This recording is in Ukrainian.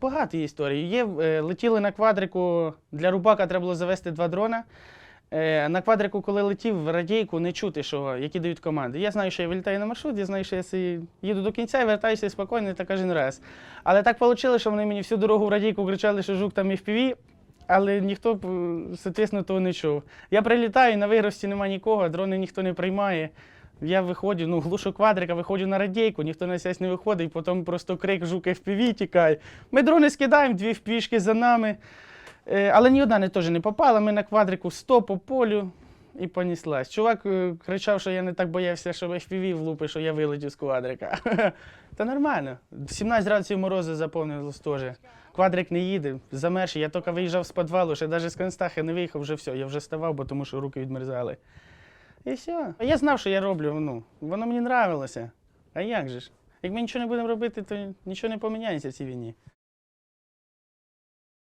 Багато є історій. Є, е, летіли на квадрику, для рубака треба було завести два дрона. Е, на квадрику, коли летів, в радійку не чути, що, які дають команди. Я знаю, що я вилітаю на маршрут, я знаю, що я їду до кінця і вертаюся спокійно, та кожен раз. Але так вийшло, що вони мені всю дорогу в радійку кричали, що жук там FPV, але ніхто, е, соответственно, того не чув. Я прилітаю, на вигрості немає нікого, дрони ніхто не приймає. Я виходжу, ну, глушу квадрика, виходжу на радійку, ніхто на сясь не виходить, потім просто крик жук FPV тікає. Ми дрони скидаємо, дві впішки за нами. Е, Але ні одна не теж не попала. Ми на квадрику 100 по полю і поніслась. Чувак е, кричав, що я не так боявся, що FPV влупи, що я вилетів з квадрика. Та нормально. 17 градусів морозу заповнилось теж. Квадрик не їде, замерзший. Я тільки виїжджав з підвалу, ще навіть з констахи не виїхав, вже все, я вже ставав, бо тому що руки відмерзали. І все. Я знав, що я роблю, ну, воно мені нравилося. А як же ж? Як ми нічого не будемо робити, то нічого не поміняється в цій війні.